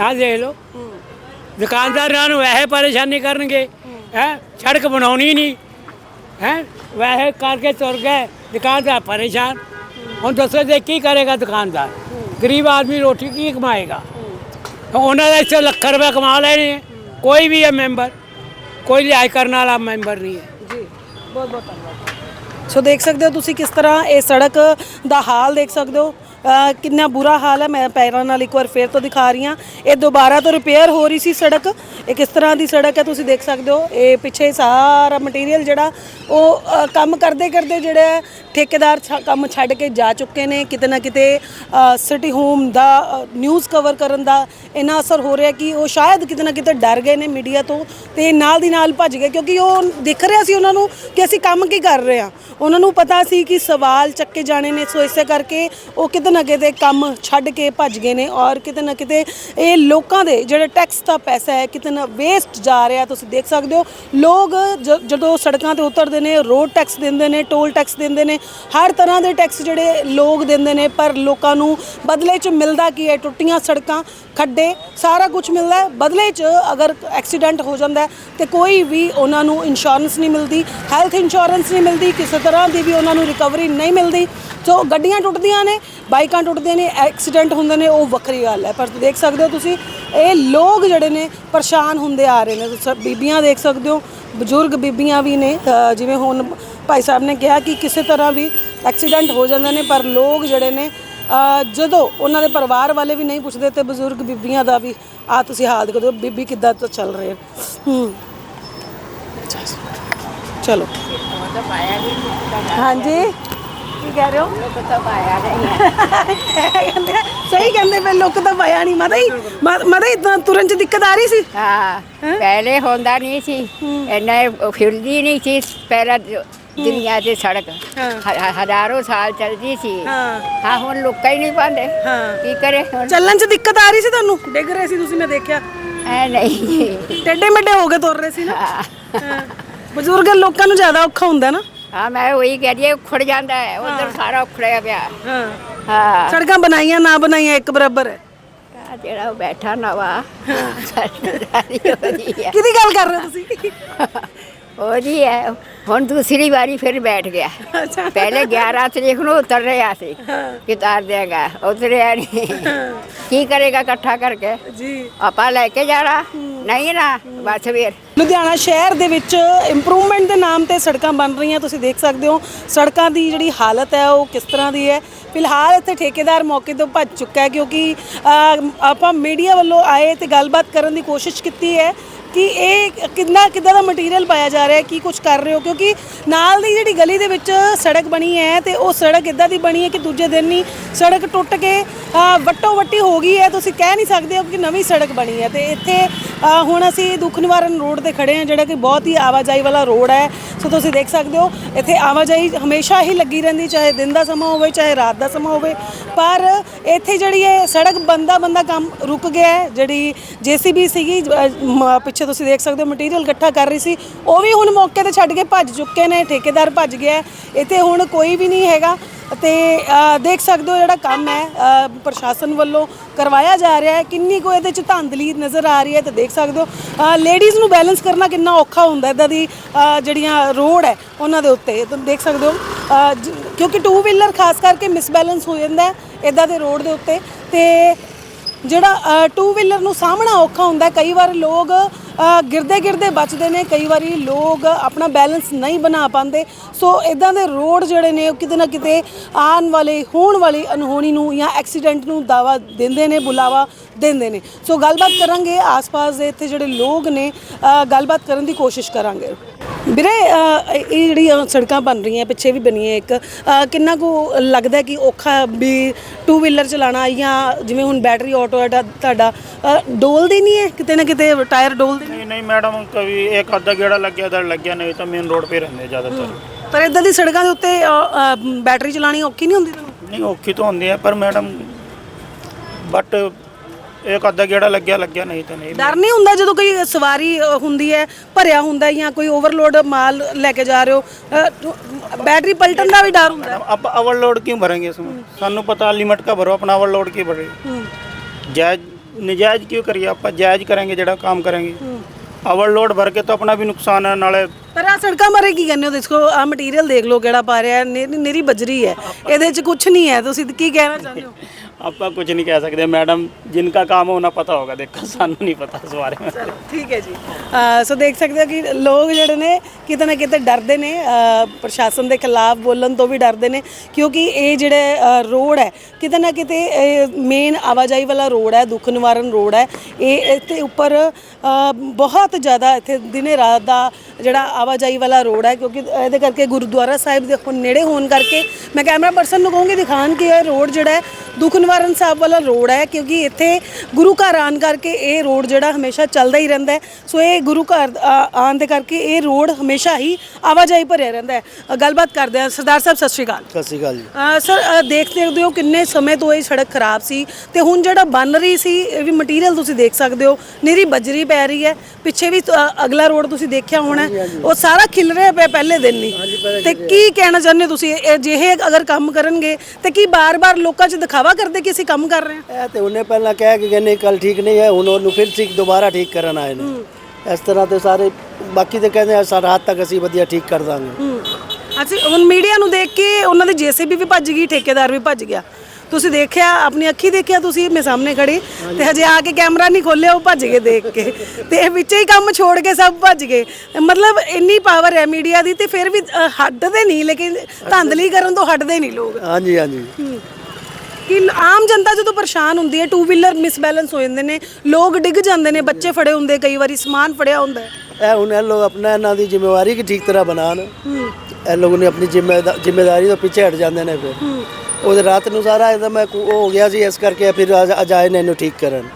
ਆਹ ਦੇਖ ਲਓ। ਦੁਕਾਨਦਾਰਾਂ ਨੂੰ ਵੈਸੇ ਪਰੇਸ਼ਾਨੀ ਕਰਨਗੇ, ਹੈ? ਸੜਕ ਬਣਾਉਣੀ ਨਹੀਂ, ਹੈ? ਵੈਸੇ ਕਰਕੇ ਤੁਰ ਗਏ, ਦੁਕਾਨਦਾਰ ਪਰੇਸ਼ਾਨ। ਹੁਣ ਦੱਸੋ ਜੇ ਕੀ ਕਰੇਗਾ ਦੁਕਾਨਦਾਰ? ਗਰੀਬ ਆਦਮੀ ਰੋਟੀ ਕੀ ਕਮਾਏਗਾ? ਉਹਨਾਂ ਦਾ ਇੱਥੇ ਲੱਖ ਰੁਪਏ ਕਮਾ ਲੈਣੇ ਕੋਈ ਵੀ ਹੈ ਮੈਂਬਰ, ਕੋਈ ਲਿਆਈ ਕਰਨ ਵਾਲਾ ਮੈਂਬਰ ਨਹੀਂ ਹੈ। ਜੀ ਬਹੁਤ ਬਹੁਤ ਧੰਨਵਾਦ। ਸੋ ਦੇਖ ਸਕਦੇ ਹੋ ਤੁਸੀਂ ਕਿਸ ਤਰ੍ਹਾਂ ਇਹ ਸੜਕ ਦਾ ਹਾਲ ਦੇਖ ਸਕਦੇ ਹੋ। ਕਿੰਨਾ ਬੁਰਾ ਹਾਲ ਹੈ। ਮੈਂ ਪੈਰਾਂ ਨਾਲ ਇੱਕ ਵਾਰ ਫੇਰ ਤੋਂ ਦਿਖਾ ਰਹੀ ਹਾਂ। ਇਹ ਦੁਬਾਰਾ ਤੋਂ ਰਿਪੇਅਰ ਹੋ ਰਹੀ ਸੀ ਸੜਕ। ਇਹ ਕਿਸ ਤਰ੍ਹਾਂ ਦੀ ਸੜਕ ਹੈ ਤੁਸੀਂ ਦੇਖ ਸਕਦੇ ਹੋ। ਇਹ ਪਿੱਛੇ ਸਾਰਾ ਮਟੀਰੀਅਲ ਜਿਹੜਾ ਉਹ ਅਹ, ਕੰਮ ਕਰਦੇ ਕਰਦੇ ਜਿਹੜਾ ਠੇਕੇਦਾਰ ਛ- ਕੰਮ ਛੱਡ ਕੇ ਜਾ ਚੁੱਕੇ ਨੇ। ਕਿਤੇ ਨਾ ਕਿਤੇ ਸਿਟੀ ਹੋਮ ਦਾ ਨਿਊਜ਼ ਕਵਰ ਕਰਨ ਦਾ ਇੰਨਾ ਅਸਰ ਹੋ ਰਿਹਾ ਕਿ ਉਹ ਸ਼ਾਇਦ ਕਿਤੇ ਨਾ ਕਿਤੇ ਡਰ ਗਏ ਨੇ ਮੀਡੀਆ ਤੋਂ ਤੇ ਨਾਲ ਦੀ ਨਾਲ ਭੱਜ ਗਏ। ਕਿਉਂਕਿ ਉਹ ਦਿਖ ਰਿਹਾ ਸੀ ਉਹਨਾਂ ਨੂੰ ਕਿ ਅਸੀਂ ਕੰਮ ਕੀ ਕਰ ਰਹੇ ਹਾਂ। ਉਹਨਾਂ ਨੂੰ ਪਤਾ ਸੀ ਕਿ ਸਵਾਲ ਚੱਕੇ ਜਾਣੇ ਨੇ। ਸੋ ਇਸੇ ਕਰਕੇ ਉਹ ਕਿਤੇ ਕਿਤੇ ਨਾ ਕਿਤੇ ਕੰਮ ਛੱਡ ਕੇ ਭੱਜ ਗਏ ਨੇ ਔਰ ਕਿਤੇ ਨਾ ਕਿਤੇ ਇਹ ਲੋਕਾਂ ਦੇ ਜਿਹੜੇ ਟੈਕਸ ਦਾ ਪੈਸਾ ਹੈ, ਕਿਤੇ ਨਾ ਵੇਸਟ ਜਾ ਰਿਹਾ, ਤੁਸੀਂ ਦੇਖ ਸਕਦੇ ਹੋ। ਲੋਕ ਜ- ਜਦੋਂ ਸੜਕਾਂ ਤੇ ਉਤਰਦੇ ਨੇ ਰੋਡ ਟੈਕਸ ਦਿੰਦੇ ਨੇ ਟੋਲ ਟੈਕਸ ਦਿੰਦੇ ਨੇ, ਹਰ ਤਰ੍ਹਾਂ ਦੇ ਟੈਕਸ ਜਿਹੜੇ ਲੋਕ ਦਿੰਦੇ ਨੇ, ਪਰ ਲੋਕਾਂ ਨੂੰ ਬਦਲੇ 'ਚ ਮਿਲਦਾ ਕੀ ਹੈ? ਟੁੱਟੀਆਂ ਸੜਕਾਂ, ਖੱਡੇ, ਸਾਰਾ ਕੁਝ ਮਿਲਦਾ ਹੈ। ਬਦਲੇ 'ਚ ਅਗਰ ਐਕਸੀਡੈਂਟ ਹੋ ਜਾਂਦਾ ਹੈ, ਤੇ ਕੋਈ ਵੀ ਉਹਨਾਂ ਨੂੰ ਇੰਸ਼ੋਰੈਂਸ ਨਹੀਂ ਮਿਲਦੀ ਹੈਲਥ ਇੰਸ਼ੋਰੈਂਸ ਨਹੀਂ ਮਿਲਦੀ, ਕਿਸੇ ਤਰ੍ਹਾਂ ਦੀ ਵੀ ਉਹਨਾਂ ਨੂੰ ਰਿਕਵਰੀ ਨਹੀਂ ਮਿਲਦੀ। ਸੋ ਗੱਡੀਆਂ ਟੁੱਟਦੀਆਂ ਨੇ ਬਾਈਕਾਂ ਟੁੱਟਦੀਆਂ ਨੇ ਐਕਸੀਡੈਂਟ ਹੁੰਦੇ ਨੇ ਉਹ ਵੱਖਰੀ ਗੱਲ ਹੈ। ਪਰ ਦੇਖ ਸਕਦੇ ਹੋ ਤੁਸੀਂ ਇਹ ਲੋਕ ਜਿਹੜੇ ਨੇ ਪਰੇਸ਼ਾਨ ਹੁੰਦੇ ਆ ਰਹੇ ਨੇ। ਤੁਸੀਂ ਬੀਬੀਆਂ ਦੇਖ ਸਕਦੇ ਹੋ ਬਜ਼ੁਰਗ ਬੀਬੀਆਂ ਵੀ ਨੇ ਜਿਵੇਂ ਹੁਣ ਭਾਈ ਸਾਹਿਬ ਨੇ ਕਿਹਾ ਕਿ ਕਿਸੇ ਤਰ੍ਹਾਂ ਵੀ ਐਕਸੀਡੈਂਟ ਹੋ ਜਾਂਦੇ ਨੇ ਪਰ ਲੋਕ ਜਿਹੜੇ ਨੇ ਜਦੋਂ ਉਹਨਾਂ ਦੇ ਪਰਿਵਾਰ ਵਾਲੇ ਵੀ ਨਹੀਂ ਪੁੱਛਦੇ ਤੇ ਬਜ਼ੁਰਗ ਬੀਬੀਆਂ ਦਾ ਵੀ ਆ ਤੁਸੀਂ ਹਾਲ ਦੇਖੋ ਦਿਓ, ਬੀਬੀ ਕਿੱਦਾਂ ਤੋਂ ਚੱਲ ਰਹੇ ਹੂੰ। ਚਲੋ। ਹਾਂਜੀ। ਕੀ ਕਹਿ ਰਹੇ ਹੋ? ਲੋਕ ਤਾਂ ਪਾਇਆ ਨਹੀਂ ਹੈ ਸਹੀ ਕਹਿੰਦੇ ਪਏ ਲੋਕ ਤਾਂ ਪਾਇਆ ਨਹੀਂ ਮਾਤਾ ਮਾ- ਮਾਤਾ ਤਾਂ ਤੁਰਨ ਚ ਦਿੱਕਤ ਆ ਰਹੀ ਸੀ? ਹਾਂ ਪਹਿਲੇ ਹੁੰਦਾ ਨਹੀਂ ਸੀ। ਇੰਨਾ ਫਿਰਦੀ ਨਹੀਂ ਸੀ ਪਹਿਲਾਂ ਦੁਨੀਆ ਦੀ ਸੜਕ। ਹਾਂ। ਹ- ਹ- ਹਜ਼ਾਰੋਂ ਸਾਲ ਚੱਲਦੀ ਸੀ। ਹਾਂ। ਹਾਂ ਹੁਣ ਲੋਕਾਂ ਹੀ ਨਹੀਂ ਪਾਉਂਦੇ। ਹਾਂ। ਕੀ ਕਰੇ ਹੁਣ? ਚੱਲਣ ਚ ਦਿੱਕਤ ਆ ਰਹੀ ਸੀ ਤੁਹਾਨੂੰ? ਡਿੱਗ ਰਹੇ ਸੀ ਤੁਸੀਂ ਮੈਂ ਦੇਖਿਆ। ਐ ਨਹੀਂ। ਟੇਡੇ ਮੇਡੇ ਹੋ ਕੇ ਤੁਰ ਰਹੇ ਸੀ ਨਾ। ਹਾਂ। ਬਜ਼ੁਰਗ ਲੋਕਾਂ ਨੂੰ ਜ਼ਿਆਦਾ ਔਖਾ ਹੁੰਦਾ ਨਾ। ਹਾਂ ਮੈਂ ਉਹੀ ਕਹਿ ਰਹੀ ਹਾਂ ਉਖੜ ਜਾਂਦਾ ਹੈ ਉਧਰ ਸਾਰਾ ਉਖੜਿਆ ਪਿਆ। ਹਾਂ। ਹਾਂ। ਸੜਕਾਂ ਬਣਾਈਆਂ ਨਾ ਬਣਾਈਆਂ ਇੱਕ ਬਰਾਬਰ ਹੈ। ਆਹ ਜਿਹੜਾ ਉਹ ਬੈਠਾ ਨਵਾ ਸਰਦਾਰੀ ਉਹਦੀ ਹੈ। ਕਿਹਦੀ ਗੱਲ ਕਰ ਰਹੇ ਹੋ ਤੁਸੀਂ? ਉਹਦੀ ਹੈ ਹੁਣ ਦੂਸਰੀ ਵਾਰੀ ਫਿਰ ਬੈਠ ਗਿਆ। ਅੱਛਾ। ਪਹਿਲੇ 11 ਤਰੀਕ ਨੂੰ ਉਤਰ ਰਿਹਾ ਸੀ ਕਿ ਦੇਗਾ ਉਤਰਿਆ ਨਹੀਂ। ਕੀ ਕਰੇਗਾ ਇਕੱਠਾ ਕਰਕੇ? ਜੀ। ਆਪਾਂ ਲੈ ਕੇ ਜਾਣਾ। ਨਹੀਂ ਨਾ ਬਸ ਵੀਰ ਲੁਧਿਆਣਾ ਸ਼ਹਿਰ ਦੇ ਵਿੱਚ ਇੰਪਰੂਵਮੈਂਟ ਦੇ ਨਾਮ ਤੇ ਸੜਕਾਂ ਬਣ ਰਹੀਆਂ ਤੁਸੀਂ ਦੇਖ ਸਕਦੇ ਹੋ। ਸੜਕਾਂ ਦੀ ਜਿਹੜੀ ਹਾਲਤ ਹੈ ਉਹ ਕਿਸ ਤਰ੍ਹਾਂ ਦੀ ਹੈ? ਫਿਲਹਾਲ ਇੱਥੇ ਠੇਕੇਦਾਰ ਮੌਕੇ ਤੋਂ ਭੱਜ ਚੁੱਕਾ ਹੈ ਕਿਉਂਕਿ ਅ, ਆਪਾਂ ਮੀਡੀਆ ਵੱਲੋਂ ਆਏ ਤੇ ਗੱਲਬਾਤ ਕਰਨ ਦੀ ਕੋਸ਼ਿਸ਼ ਕੀਤੀ ਹੈ। ਕਿ ਇਹ ਕਿੰਨਾ ਕਿੱਦਾਂ ਦਾ ਮਟੀਰੀਅਲ ਪਾਇਆ ਜਾ ਰਿਹਾ ਹੈ ਕੀ ਕੁਝ ਕਰ ਰਹੇ ਹੋ? ਕਿਉਂਕਿ ਨਾਲ ਦੀ ਜਿਹੜੀ ਗਲੀ ਦੇ ਵਿੱਚ ਸੜਕ ਬਣੀ ਹੈ ਤੇ ਉਹ ਸੜਕ ਇਦਾਂ ਦੀ ਬਣੀ ਹੈ ਕਿ ਦੂਜੇ ਦਿਨ ਹੀ ਸੜਕ ਟੁੱਟ ਕੇ ਵੱਟੋ ਵੱਟੀ ਹੋ ਗਈ ਹੈ। ਤੁਸੀਂ ਕਹਿ ਨਹੀਂ ਸਕਦੇ ਹੋ ਕਿ ਨਵੀਂ ਸੜਕ ਬਣੀ ਹੈ ਤੇ ਇੱਥੇ ਹੁਣ ਅਸੀਂ ਦੁੱਖ ਨਿਵਾਰਨ ਰੋਡ ਤੇ ਖੜੇ ਹਾਂ ਜਿਹੜਾ ਕਿ ਬਹੁਤ ਹੀ ਆਵਾਜਾਈ ਵਾਲਾ ਰੋਡ ਹੈ। ਸੋ ਤੁਸੀਂ ਦੇਖ ਸਕਦੇ ਹੋ ਇੱਥੇ ਆਵਾਜਾਈ ਹਮੇਸ਼ਾ ਹੀ ਲੱਗੀ ਰਹਿੰਦੀ ਚਾਹੇ ਦਿਨ ਦਾ ਸਮਾਂ ਹੋਵੇ ਚਾਹੇ ਰਾਤ ਦਾ ਸਮਾਂ ਹੋਵੇ। ਪਰ ਇੱਥੇ ਜਿਹੜੀ ਹੈ ਸੜਕ ਬੰਦਾ ਬੰਦਾ ਕੰਮ ਰੁਕ ਗਿਆ ਹੈ ਜਿਹੜੀ ਜੀਸੀਬੀ ਸੀਗੀ ਅ, ਮ- ਪਿੱਛੇ ਤੁਸੀਂ ਦੇਖ ਸਕਦੇ ਹੋ ਮਟੀਰੀਅਲ ਇਕੱਠਾ ਕਰ ਰਹੀ ਸੀ। ਉਹ ਵੀ ਹੁਣ ਮੌਕੇ ਤੇ ਛੱਡ ਕੇ ਭੱਜ ਚੁੱਕੇ ਨੇ, ਠੇਕੇਦਾਰ ਭੱਜ ਗਿਆ ਇੱਥੇ ਹੁਣ ਕੋਈ ਵੀ ਨਹੀਂ ਹੈਗਾ। ਤੇ ਦੇਖ ਸਕਦੇ ਹੋ ਜਿਹੜਾ ਕੰਮ ਹੈ ਪ੍ਰਸ਼ਾਸਨ ਵੱਲੋਂ ਕਰਵਾਇਆ ਜਾ ਰਿਹਾ ਹੈ। ਕਿੰਨੀ ਕੋ ਇਹਦੇ ਚ ਧਾਂਦਲੀ ਨਜ਼ਰ ਆ ਰਹੀ ਹੈ ਤੇ ਦੇਖ ਸਕਦੇ ਹੋ। ਲੇਡੀਜ਼ ਨੂੰ ਬੈਲੈਂਸ ਕਰਨਾ ਕਿੰਨਾ ਔਖਾ ਹੁੰਦਾ ਇਦਾਂ ਦੀ ਜਿਹੜੀਆਂ ਰੋਡ ਹੈ, ਉਹਨਾਂ ਦੇ ਉੱਤੇ। ਤੁਸੀਂ ਦੇਖ ਸਕਦੇ ਹੋ। ਕਿਉਂਕਿ ਟੂ ਵੀਲਰ ਖਾਸ ਕਰਕੇ ਮਿਸਬੈਲੈਂਸ ਹੋ ਜਾਂਦਾ ਹੈ ਇਦਾਂ ਦੇ ਰੋਡ ਦੇ ਉੱਤੇ। ਤੇ ਜਿਹੜਾ ਟੂ ਵੀਲਰ ਨੂੰ ਸਾਹਮਣਾ ਔਖਾ ਹੁੰਦਾ ਕਈ ਵਾਰ ਲੋਕ ਗਿਰਦੇ ਗਿਰਦੇ ਬਚਦੇ ਨੇ, ਕਈ ਵਾਰੀ ਲੋਕ ਆਪਣਾ ਬੈਲੈਂਸ ਨਹੀਂ ਬਣਾ ਪਾਉਂਦੇ। ਸੋ ਇਦਾਂ ਦੇ ਰੋਡ ਜਿਹੜੇ ਨੇ, ਉਹ ਕਿਤੇ ਨਾ ਕਿਤੇ ਆਉਣ ਵਾਲੇ, ਹੋਣ ਵਾਲੀ ਅਨਹੋਣੀ ਨੂੰ ਜਾਂ ਐਕਸੀਡੈਂਟ ਨੂੰ ਦਾਵਾ ਦਿੰਦੇ ਨੇ, ਬੁਲਾਵਾ ਦਿੰਦੇ ਨੇ। ਸੋ ਗੱਲਬਾਤ ਕਰਾਂਗੇ ਆਸ-ਪਾਸ ਦੇ ਇੱਥੇ ਜਿਹੜੇ ਲੋਕ ਨੇ। ਗੱਲਬਾਤ ਕਰਨ ਦੀ ਕੋਸ਼ਿਸ਼ ਕਰਾਂਗੇ। ਵੀਰੇ ਅ, ਇਹ ਜਿਹੜੀਆਂ ਸੜਕਾਂ ਬਣ ਰਹੀਆਂ ਪਿੱਛੇ ਵੀ ਬਣੀ ਹੈ ਇੱਕ ਅ, ਕਿੰਨਾ ਕੁ ਲੱਗਦਾ ਕਿ ਔਖਾ ਵੀ ਟੂ ਵੀਲਰ ਚਲਾਉਣਾ ਜਾਂ ਜਿਵੇਂ ਹੁਣ ਬੈਟਰੀ ਆਟੋ ਹੈ ਤਾ- ਤੁਹਾਡਾ ਅ, ਡੋਲਦੀ ਨਹੀਂ ਹੈ ਕਿਤੇ ਨਾ ਕਿਤੇ ਟਾਇਰ ਡੋਲਦੇ ਨੇ नहीं नहीं मैडम कभी एक आधा गेड़ा लग गया इधर लग गया नहीं तो मेन रोड पे रहते ज़्यादातर ਪਰ ਇਦਾਂ ਦੀ ਸੜਕਾਂ ਦੇ ਉੱਤੇ ਅ, ਅ, ਬੈਟਰੀ ਚਲਾਉਣੀ ਔਖੀ ਨਹੀਂ ਹੁੰਦੀ ਤੁਹਾਨੂੰ नहीं औखी तो होंगी है पर मैडम बट एक आधा गेड़ा लग गया लग गया नहीं तो नहीं ਡਰ ਨਹੀਂ ਹੁੰਦਾ ਜਦੋਂ ਕੋਈ ਸਵਾਰੀ ਅ, ਹੁੰਦੀ ਹੈ ਭਰਿਆ ਹੁੰਦਾ ਹੈ ਜਾਂ ਕੋਈ ਓਵਰਲੋਡ ਮਾਲ ਲੈ ਕੇ ਜਾ ਰਹੇ ਹੋ ਅ, ਬੈਟਰੀ ਪਲਟਣ ਦਾ ਵੀ ਡਰ ਹੁੰਦਾ ਹੈ अब ओवरलोड क्यों भरेंगे इसमें सानू पता लिमिट का भरो अपना ओवरलोड क्यों भरे जायज नजायज क्यों करिए आप जायज करेंगे जड़ा काम करेंगे ओवरलोड भर के तो अपना भी नुकसान है नाले ਪਰ ਆ ਸੜਕਾਂ ਬਾਰੇ ਕੀ ਕਹਿੰਦੇ ਹੋ ਦੇਖੋ ਆ ਮਟੀਰੀਅਲ ਦੇਖ ਲਓ ਕਿਹੜਾ ਪਾ ਰਿਹਾ ਹੈ ਨਿਰੀ ਨਿਰੀ ਬਜਰੀ ਹੈ ਇਹਦੇ 'ਚ ਕੁਝ ਨਹੀਂ ਹੈ ਤੁਸੀਂ ਕੀ ਕਹਿਣਾ ਚਾਹੁੰਦੇ ਹੋ आप कुछ नहीं कह सकते मैडम जिनका काम है उन्हें पता होगा देखो सानू नहीं पता इस बारे में ਠੀਕ ਹੈ ਜੀ ਅ, ਸੋ ਦੇਖ ਸਕਦੇ ਹੋ ਕਿ ਲੋਕ ਜਿਹੜੇ ਨੇ ਕਿਤੇ ਨਾ ਕਿਤੇ ਡਰਦੇ ਨੇ ਅ, ਪ੍ਰਸ਼ਾਸਨ ਦੇ ਖਿਲਾਫ ਬੋਲਣ ਤੋਂ ਵੀ ਡਰਦੇ ਨੇ ਕਿਉਂਕਿ ਇਹ ਜਿਹੜੇ ਅ, ਰੋਡ ਹੈ ਕਿਤੇ ਨਾ ਕਿਤੇ ਮੇਨ ਆਵਾਜਾਈ ਵਾਲਾ ਰੋਡ ਹੈ ਦੁੱਖ ਨਿਵਾਰਨ ਰੋਡ ਹੈ ਇਹ ਇੱਥੇ ਉੱਪਰ ਅ, ਬਹੁਤ ਜ਼ਿਆਦਾ ਇੱਥੇ ਦਿਨੇ ਰਾਤ ਦਾ ਜਿਹੜਾ ਆਵਾਜਾਈ ਵਾਲਾ ਰੋਡ ਹੈ ਕਿਉਂਕਿ ਇਹਦੇ ਕਰਕੇ ਗੁਰਦੁਆਰਾ ਸਾਹਿਬ ਦੇ ਹੁਣ ਨੇੜੇ ਹੋਣ ਕਰਕੇ ਮੈਂ ਕੈਮਰਾ ਪਰਸਨ ਨੂੰ ਕਹੂੰਗੀ ਦਿਖਾਣ ਕਿ ਇਹ ਰੋਡ ਜਿਹੜਾ ਹੈ ਦੁੱਖ ਨਿਵਾਰਨ ਸਾਹਿਬ ਵਾਲਾ ਰੋਡ ਹੈ ਕਿਉਂਕਿ ਇੱਥੇ ਗੁਰੂ ਘਰ ਆਉਣ ਕਰਕੇ ਇਹ ਰੋਡ ਜਿਹੜਾ ਹਮੇਸ਼ਾ ਚੱਲਦਾ ਹੀ ਰਹਿੰਦਾ ਹੈ। ਸੋ ਇਹ ਗੁਰੂ ਘਰ ਆ- ਆਉਣ ਦੇ ਕਰਕੇ ਇਹ ਰੋਡ ਹਮੇਸ਼ਾ ਹੀ ਆਵਾਜਾਈ ਭਰਿਆ ਰਹਿੰਦਾ ਹੈ। ਗੱਲਬਾਤ ਕਰਦੇ ਹਾਂ। ਸਰਦਾਰ ਸਾਹਿਬ ਸਤਿ ਸ਼੍ਰੀ ਅਕਾਲ। ਸਤਿ ਸ਼੍ਰੀ ਅਕਾਲ ਜੀ। ਸਰ ਦੇਖ ਸਕਦੇ ਹੋ ਕਿੰਨੇ ਸਮੇਂ ਤੋਂ ਇਹ ਸੜਕ ਖਰਾਬ ਸੀ ਤੇ ਹੁਣ ਜਿਹੜਾ ਬਣ ਰਹੀ ਸੀ ਇਹ ਵੀ ਮਟੀਰੀਅਲ ਤੁਸੀਂ ਦੇਖ ਸਕਦੇ ਹੋ। ਨਿਰੀ ਬਜਰੀ ਪੈ ਰਹੀ ਹੈ। ਪਿੱਛੇ ਵੀ ਅਗਲਾ ਰੋਡ ਤੁਸੀਂ ਦੇਖਿਆ ਹੋਣਾ ਹੈ। ਉਹ ਸਾਰਾ ਖਿਲ ਰਿਹਾ ਪਿਆ ਪਹਿਲੇ ਦਿਨ ਨਹੀਂ ਤੇ ਕੀ ਕਹਿਣਾ ਚਾਹੁੰਦੇ ਹੋ ਤੁਸੀਂ? ਇਹ ਅਜਿਹੇ ਅਗਰ ਕੰਮ ਕਰਨਗੇ ਤੇ ਕੀ ਬਾਰ-ਬਾਰ ਲੋਕਾਂ 'ਚ ਦਿਖਾਵਾ ਕਰਦੇ ਕਿ ਅਸੀਂ ਕੰਮ ਕਰ ਰਹੇ ਹਾਂ? ਇਹ ਤੇ ਉਹਨੇ ਪਹਿਲਾਂ ਕਿਹਾ ਕਿ ਨਹੀਂ ਕੱਲ ਠੀਕ ਨਹੀਂ ਹੈ ਹੁਣ ਉਹਨੂੰ ਫਿਰ ਠੀਕ ਦੁਬਾਰਾ ਠੀਕ ਕਰਨ ਆਏ ਨੇ। ਇਸ ਤਰ੍ਹਾਂ ਤੇ ਸਾਰੇ ਬਾਕੀ ਤੇ ਕਹਿੰਦੇ ਆ ਰਾਤ ਤੱਕ ਅਸੀਂ ਵਧੀਆ ਠੀਕ ਕਰ ਦਾਂਗੇ। ਅਸੀਂ ਹੁਣ ਮੀਡੀਆ ਨੂੰ ਦੇਖ ਕੇ ਉਹਨਾਂ ਦੇ ਜੀਸੀਬੀ ਵੀ ਭੱਜ ਗਈ ਠੇਕੇਦਾਰ ਵੀ ਭੱਜ ਗਿਆ। ਤੁਸੀਂ ਦੇਖਿਆ ਆਪਣੀ ਅੱਖੀ ਦੇਖਿਆ ਤੁਸੀਂ ਮੇਰੇ ਸਾਹਮਣੇ ਖੜੇ? ਤੇ ਹਜੇ ਆ ਕੇ ਕੈਮਰਾ ਨਹੀਂ ਖੋਲਿਆ ਉਹ ਭੱਜ ਗਏ ਦੇਖ ਕੇ। ਤੇ ਇਹ ਵਿੱਚੇ ਹੀ ਕੰਮ ਛੋੜ ਕੇ ਸਭ ਭੱਜ ਗਏ। ਮਤਲਬ ਇੰਨੀ ਪਾਵਰ ਹੈ ਮੀਡੀਆ ਦੀ ਤੇ ਫਿਰ ਵੀ ਹਟਦੇ ਨਹੀਂ ਲੇਕਿਨ ਧਾਂਦਲੀ ਕਰਨ ਤੋਂ ਹਟਦੇ ਨਹੀਂ ਲੋਕ। ਹਾਂਜੀ ਹਾਂਜੀ। ਕਿ ਆਮ ਜਨਤਾ ਜਦੋਂ ਪਰੇਸ਼ਾਨ ਹੁੰਦੀ ਹੈ ਟੂ ਵੀਲਰ ਮਿਸਬੈਲੈਂਸ ਹੋ ਜਾਂਦੇ ਨੇ ਲੋਕ ਡਿੱਗ ਜਾਂਦੇ ਨੇ ਬੱਚੇ ਫੜੇ ਹੁੰਦੇ ਕਈ ਵਾਰੀ ਸਮਾਨ ਫੜਿਆ ਹੁੰਦਾ ਹੈ। ਇਹ ਹੁਣ ਇਹ ਲੋਕ ਆਪਣਾ ਇਹਨਾਂ ਦੀ ਜ਼ਿੰਮੇਵਾਰੀ ਕਿ ਠੀਕ ਤਰ੍ਹਾਂ ਬਣਾਉਣ। ਇਹ ਲੋਕ ਨੇ ਆਪਣੀ ਜ਼ਿੰਮੇਦਾ- ਜ਼ਿੰਮੇਦਾਰੀ ਤੋਂ ਪਿੱਛੇ ਹਟ ਜਾਂਦੇ ਨੇ ਫਿਰ। ਉਹਦੇ ਰਾਤ ਨੂੰ ਸਾਰਾ ਇਹਦਾ ਮੈਂ ਉਹ ਹੋ ਗਿਆ ਸੀ ਇਸ ਕਰਕੇ ਫਿਰ ਅੱਜ ਅੱਜ ਆਏ ਨੇ ਇਹਨੂੰ ਠੀਕ ਕਰਨ।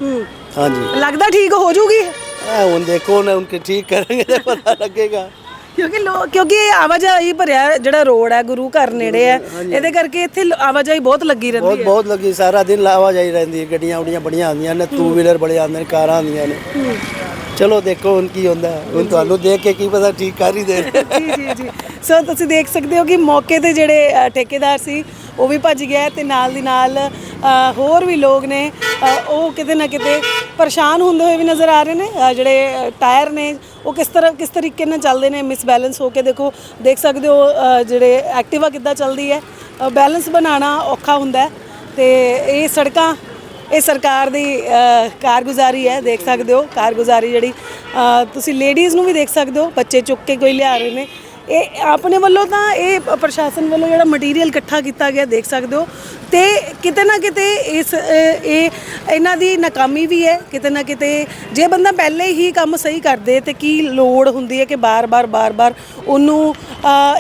ਹਾਂਜੀ। ਲੱਗਦਾ ਠੀਕ ਹੋ ਜਾਊਗੀ ਇਹ ਹੁਣ ਦੇਖੋ ਨਾ ਉਨਕੇ ਠੀਕ ਕਰਾਂਗੇ ਤਾਂ ਪਤਾ ਲੱਗੇਗਾ। ਕਿਉਂਕਿ ਲੋ ਕਿਉਂਕਿ ਇਹ ਆਵਾਜਾਈ ਭਰਿਆ ਜਿਹੜਾ ਰੋਡ ਹੈ ਗੁਰੂ ਘਰ ਨੇੜੇ ਹੈ ਇਹਦੇ ਕਰਕੇ ਇੱਥੇ ਲ- ਆਵਾਜਾਈ ਬਹੁਤ ਲੱਗੀ ਬਹੁਤ ਰਹਿੰਦੀ ਹੈ। ਬਹੁਤ ਲੱਗੀ ਸਾਰਾ ਦਿਨ ਆਵਾਜਾਈ ਰਹਿੰਦੀ ਹੈ ਗੱਡੀਆਂ ਉਡੀਆਂ ਬੜੀਆਂ ਆਉਂਦੀਆਂ ਨੇ ਟੂ ਵੀਲਰ ਬੜੇ ਆਉਂਦੇ ਨੇ ਕਾਰਾਂ ਆਉਂਦੀਆਂ ਨੇ। ਚਲੋ ਦੇਖੋ ਹੁਣ ਕੀ ਹੁੰਦਾ। ਹੁਣ ਤੁਹਾਨੂੰ ਦੇਖ ਕੇ ਕੀ ਪਤਾ ਠੀਕ ਕਰ ਹੀ ਦੇ। ਜੀ ਜੀ ਜੀ। ਸੋ ਤੁਸੀਂ ਦੇਖ ਸਕਦੇ ਹੋ ਕਿ ਮੌਕੇ ਤੇ ਜਿਹੜੇ ਅ, ਠੇਕੇਦਾਰ ਸੀ ਉਹ ਵੀ ਭੱਜ ਗਿਆ ਤੇ ਨਾਲ ਦੀ ਨਾਲ ਅ, ਹੋਰ ਵੀ ਲੋਕ ਨੇ ਅ, ਉਹ ਕਿਤੇ ਨਾ ਕਿਤੇ ਪਰੇਸ਼ਾਨ ਹੁੰਦੇ ਹੋਏ ਵੀ ਨਜ਼ਰ ਆ ਰਹੇ ਨੇ। ਅ, ਜਿਹੜੇ ਅ, ਟਾਇਰ ਨੇ ਉਹ ਕਿਸ ਤਰ੍ਹਾਂ ਕਿਸ ਤਰੀਕੇ ਨਾਲ ਚੱਲਦੇ ਨੇ ਮਿਸਬੈਲੈਂਸ ਹੋ ਕੇ ਦੇਖੋ ਦੇਖ ਸਕਦੇ ਹੋ ਅ, ਜਿਹੜੇ ਐਕਟਿਵਾ ਕਿੱਦਾਂ ਚੱਲਦੀ ਹੈ। ਬੈਲੈਂਸ ਬਣਾਉਣਾ ਔਖਾ ਹੁੰਦਾ ਹੈ ਤੇ ਇਹ ਸੜਕਾਂ ਇਹ ਸਰਕਾਰ ਦੀ ਕਾਰਗੁਜ਼ਾਰੀ ਹੈ, ਦੇਖ ਸਕਦੇ ਹੋ, ਕਾਰਗੁਜ਼ਾਰੀ ਜਿਹੜੀ ਤੁਸੀਂ ਲੇਡੀਜ਼ ਨੂੰ ਵੀ ਦੇਖ ਸਕਦੇ ਹੋ, ਬੱਚੇ ਚੁੱਕ ਕੇ ਕੋਈ ਲਿਆ ਰਹੇ ਨੇ। ਇਹ ਆਪਣੇ ਵੱਲੋਂ ਤਾਂ ਇਹ ਪ੍ਰਸ਼ਾਸਨ ਵੱਲੋਂ ਜਿਹੜਾ ਮਟੀਰੀਅਲ ਇਕੱਠਾ ਕੀਤਾ ਗਿਆ ਦੇਖ ਸਕਦੇ ਹੋ। ਤੇ ਕਿਤੇ ਨਾ ਕਿਤੇ ਇਸ ਇਹ ਇਹਨਾਂ ਦੀ ਨਾਕਾਮੀ ਵੀ ਹੈ। ਕਿਤੇ ਨਾ ਕਿਤੇ ਜੇ ਬੰਦਾ ਪਹਿਲੇ ਹੀ ਕੰਮ ਸਹੀ ਕਰਦੇ ਤੇ ਕੀ ਲੋੜ ਹੁੰਦੀ ਹੈ ਕਿ ਬਾਰ-ਬਾਰ ਬਾਰ-ਬਾਰ ਉਹਨੂੰ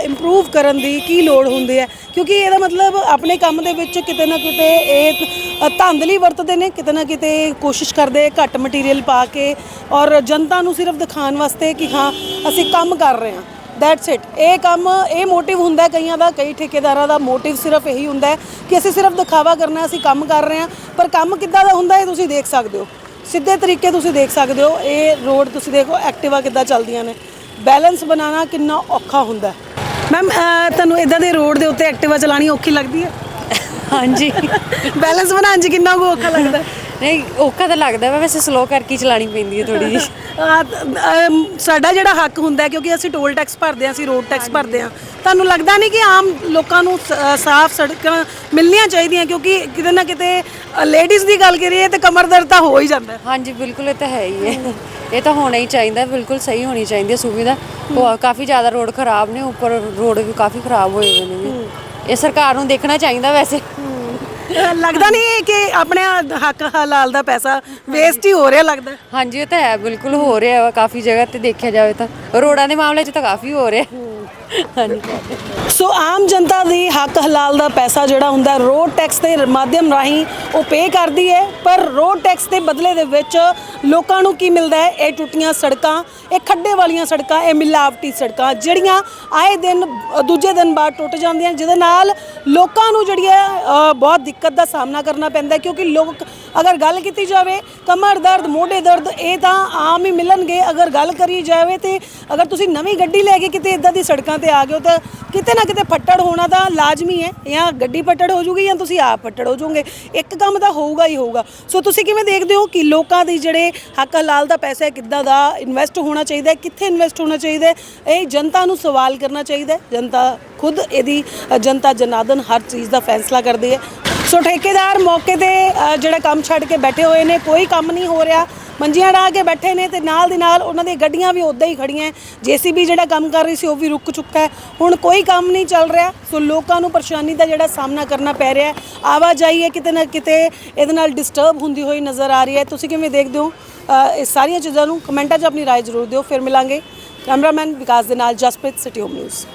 ਇੰਪਰੂਵ ਕਰਨ ਦੀ ਕੀ ਲੋੜ ਹੁੰਦੀ ਹੈ? ਕਿਉਂਕਿ ਇਹਦਾ ਮਤਲਬ ਆਪਣੇ ਕੰਮ ਦੇ ਵਿੱਚ ਕਿਤੇ ਨਾ ਕਿਤੇ ਇਹ ਅ, ਧਾਂਦਲੀ ਵਰਤਦੇ ਨੇ। ਕਿਤੇ ਨਾ ਕਿਤੇ ਕੋਸ਼ਿਸ਼ ਕਰਦੇ ਘੱਟ ਮਟੀਰੀਅਲ ਪਾ ਕੇ ਔਰ ਜਨਤਾ ਨੂੰ ਸਿਰਫ ਦਿਖਾਉਣ ਵਾਸਤੇ ਕਿ ਹਾਂ ਅਸੀਂ ਕੰਮ ਕਰ ਰਹੇ ਹਾਂ। ਦੈਟਸ ਇਟ ਇਹ ਕੰਮ ਇਹ ਮੋਟਿਵ ਹੁੰਦਾ ਕਈਆਂ ਦਾ ਕਈ ਠੇਕੇਦਾਰਾਂ ਦਾ ਮੋਟਿਵ ਸਿਰਫ ਇਹੀ ਹੁੰਦਾ ਕਿ ਅਸੀਂ ਸਿਰਫ ਦਿਖਾਵਾ ਕਰਨਾ ਅਸੀਂ ਕੰਮ ਕਰ ਰਹੇ ਹਾਂ। ਪਰ ਕੰਮ ਕਿੱਦਾਂ ਦਾ ਹੁੰਦਾ ਹੈ ਤੁਸੀਂ ਦੇਖ ਸਕਦੇ ਹੋ। ਸਿੱਧੇ ਤਰੀਕੇ ਤੁਸੀਂ ਦੇਖ ਸਕਦੇ ਹੋ। ਇਹ ਰੋਡ ਤੁਸੀਂ ਦੇਖੋ ਐਕਟਿਵਾ ਕਿੱਦਾਂ ਚੱਲਦੀਆਂ ਨੇ। ਬੈਲੈਂਸ ਬਣਾਉਣਾ ਕਿੰਨਾ ਔਖਾ ਹੁੰਦਾ ਮੈਮ ਤੁਹਾਨੂੰ ਇਦਾਂ ਦੇ ਰੋਡ ਦੇ ਉੱਤੇ ਐਕਟਿਵਾ ਚਲਾਣੀ ਔਖੀ ਲੱਗਦੀ ਹੈ? ਹਾਂਜੀ। ਬੈਲੈਂਸ ਬਣਾਉਣ 'ਚ ਕਿੰਨਾ ਔਖਾ ਲੱਗਦਾ? ਨਹੀਂ ਔਖਾ ਤਾਂ ਲੱਗਦਾ ਵਾ ਵੈਸੇ ਸਲੋ ਕਰਕੇ ਹੀ ਚਲਾਣੀ ਪੈਂਦੀ ਹੈ ਥੋੜੀ ਅਮ, ਸਾਡਾ ਜਿਹੜਾ ਹੱਕ ਹੁੰਦਾ ਹੈ ਕਿਉਂਕਿ ਅਸੀਂ ਟੋਲ ਟੈਕਸ ਭਰਦੇ ਹਾਂ ਅਸੀਂ ਰੋਡ ਟੈਕਸ ਭਰਦੇ ਹਾਂ। ਤੁਹਾਨੂੰ ਲੱਗਦਾ ਨਹੀਂ ਕਿ ਆਮ ਲੋਕਾਂ ਨੂੰ ਸ- ਸਾਫ਼ ਸੜਕਾਂ ਮਿਲਣੀਆਂ ਚਾਹੀਦੀਆਂ ਕਿਉਂਕਿ ਕਿਤੇ ਨਾ ਕਿਤੇ ਲੇਡੀਜ਼ ਦੀ ਗੱਲ ਕਰੀਏ ਤੇ ਕਮਰ ਦਰਦ ਤਾਂ ਹੋ ਹੀ ਜਾਂਦਾ ਹੈ। ਹਾਂਜੀ ਬਿਲਕੁਲ ਇਹ ਤਾਂ ਹੈ ਹੀ ਹੈ। ਇਹ ਤਾਂ ਹੋਣਾ ਹੀ ਚਾਹੀਦਾ ਬਿਲਕੁਲ ਸਹੀ ਹੋਣੀ ਚਾਹੀਦੀ ਹੈ ਸੁਵਿਧਾ। ਉਹ ਕਾਫੀ ਜ਼ਿਆਦਾ ਰੋਡ ਖਰਾਬ ਨੇ ਉੱਪਰ ਰੋਡ ਵੀ ਕਾਫੀ ਖਰਾਬ ਹੋਏ ਹੋਏ ਨੇ। ਜੀ। ਇਹ ਸਰਕਾਰ ਨੂੰ ਦੇਖਣਾ ਚਾਹੀਦਾ ਵੈਸੇ। ਲੱਗਦਾ ਨਹੀਂ ਕਿ ਆਪਣੇ ਹੱਕ ਹਲਾਲ ਦਾ ਪੈਸਾ ਵੇਸਟ ਹੀ ਹੋ ਰਿਹਾ ਲੱਗਦਾ? ਹਾਂਜੀ, ਇਹ ਤਾਂ ਹੈ, ਬਿਲਕੁਲ ਹੋ ਰਿਹਾ ਵਾ, ਕਾਫੀ ਜਗ੍ਹਾ ਤੇ ਦੇਖਿਆ ਜਾਵੇ ਤਾਂ। ਰੋਡਾਂ ਦੇ ਮਾਮਲੇ 'ਚ ਤਾਂ ਕਾਫੀ ਹੋ ਰਿਹਾ। ਸੋ ਆਮ ਜਨਤਾ ਦੀ ਹੱਕ ਹਲਾਲ ਦਾ ਪੈਸਾ ਜਿਹੜਾ ਹੁੰਦਾ ਰੋਡ ਟੈਕਸ ਦੇ ਮਾਧਿਅਮ ਰਾਹੀਂ ਉਹ ਪੇ ਕਰਦੀ ਹੈ, ਪਰ ਰੋਡ ਟੈਕਸ ਦੇ ਬਦਲੇ ਦੇ ਵਿੱਚ ਲੋਕਾਂ ਨੂੰ ਕੀ ਮਿਲਦਾ ਹੈ? ਇਹ ਟੁੱਟੀਆਂ ਸੜਕਾਂ, ਇਹ ਖੱਡੇ ਵਾਲੀਆਂ ਸੜਕਾਂ, ਇਹ ਮਿਲਾਵਟੀ ਸੜਕਾਂ, ਜਿਹੜੀਆਂ ਆਏ ਦਿਨ, ਦੂਜੇ ਦਿਨ ਬਾਅਦ ਟੁੱਟ ਜਾਂਦੀਆਂ, ਜਿਹਦੇ ਨਾਲ ਲੋਕਾਂ ਨੂੰ ਜਿਹੜੀ ਹੈ ਬਹੁਤ ਦਿੱਕਤ ਦਾ ਸਾਹਮਣਾ ਕਰਨਾ ਪੈਂਦਾ ਕਿਉਂਕਿ ਲੋਕ ਅਗਰ ਗੱਲ ਕੀਤੀ ਜਾਵੇ ਕਮਰ ਦਰਦ, ਮੋਢੇ ਦਰਦ, ਇਹ ਤਾਂ ਆਮ ਹੀ ਮਿਲਣਗੇ। ਅਗਰ ਗੱਲ ਕਰੀ ਜਾਵੇ ਤੇ ਅਗਰ ਤੁਸੀਂ ਨਵੀਂ ਗੱਡੀ ਲੈ ਕੇ ਕਿਤੇ ਇਦਾਂ ਦੀ ਸੜਕਾਂ ਤੇ ਆ ਗਏ ਹੋ ਤਾਂ ਕਿਤੇ ਨਾ ਕਿਤੇ ਫੱਟੜ ਹੋਣਾ ਤਾਂ ਲਾਜ਼ਮੀ ਹੈ। ਜਾਂ ਗੱਡੀ ਫੱਟੜ ਹੋ ਜੂਗੀ ਜਾਂ ਤੁਸੀਂ ਆਪ ਫੱਟੜ ਹੋ ਜਾਓਗੇ। ਇੱਕ ਕੰਮ ਤਾਂ ਹੋਊਗਾ ਹੀ ਹੋਊਗਾ। ਸੋ ਤੁਸੀਂ ਕਿਵੇਂ ਦੇਖਦੇ ਹੋ ਕਿ ਲੋਕਾਂ ਦੇ ਜਿਹੜੇ ਹੱਕ ਹਲਾਲ ਦਾ ਪੈਸਾ ਹੈ, ਕਿੱਦਾਂ ਦਾ ਇਨਵੈਸਟ ਹੋਣਾ ਚਾਹੀਦਾ ਹੈ, ਕਿੱਥੇ ਇਨਵੈਸਟ ਹੋਣਾ ਚਾਹੀਦਾ ਹੈ, ਇਹ ਜਨਤਾ ਨੂੰ ਸਵਾਲ ਕਰਨਾ ਚਾਹੀਦਾ ਹੈ। ਜਨਤਾ ਖੁਦ ਇਹਦੀ, ਜਨਤਾ ਜਨਾਦਨ ਹਰ ਚੀਜ਼ ਦਾ ਫੈਸਲਾ ਕਰਦੀ ਹੈ। ਸੋ ਠੇਕੇਦਾਰ ਮੌਕੇ ਤੇ ਅ, ਜਿਹੜਾ ਕੰਮ ਛੱਡ ਕੇ ਬੈਠੇ ਹੋਏ ਨੇ ਕੋਈ ਕੰਮ ਨਹੀਂ ਹੋ ਰਿਹਾ ਮੰਜੀਆਂ ਢਾ ਕੇ ਬੈਠੇ ਨੇ ਤੇ ਨਾਲ ਦੀ ਨਾਲ ਉਹਨਾਂ ਦੀਆਂ ਗੱਡੀਆਂ ਵੀ ਉਦਾਂ ਹੀ ਖੜੀਆਂ ਜੀਸੀਬੀ ਜਿਹੜਾ ਕੰਮ ਕਰ ਰਹੀ ਸੀ ਉਹ ਵੀ ਰੁਕ ਚੁੱਕਾ ਹੈ ਹੁਣ ਕੋਈ ਕੰਮ ਨਹੀਂ ਚੱਲ ਰਿਹਾ ਸੋ ਲੋਕਾਂ ਨੂੰ ਪਰੇਸ਼ਾਨੀ ਦਾ ਜਿਹੜਾ ਸਾਹਮਣਾ ਕਰਨਾ ਪੈ ਰਿਹਾ ਹੈ ਆਵਾਜਾਈ ਹੈ ਕਿਤੇ ਨਾ ਕਿਤੇ ਇਹਦੇ ਨਾਲ ਡਿਸਟਰਬ ਹੁੰਦੀ ਹੋਈ ਨਜ਼ਰ ਆ ਰਹੀ ਹੈ ਤੁਸੀਂ ਕਿਵੇਂ ਦੇਖਦੇ ਹੋ ਅ, ਇਹ ਸਾਰੀਆਂ ਚੀਜ਼ਾਂ ਨੂੰ ਕਮੈਂਟਾਂ 'ਚ ਆਪਣੀ رائے ਜ਼ਰੂਰ ਦਿਓ ਫਿਰ ਮਿਲਾਂਗੇ ਕੈਮਰਾਮੈਨ ਵਿਕਾਸ ਦੇ ਨਾਲ ਜਸਪ੍ਰੀਤ ਸਿਟੀ ਹੋਮ ਨਿਊਜ਼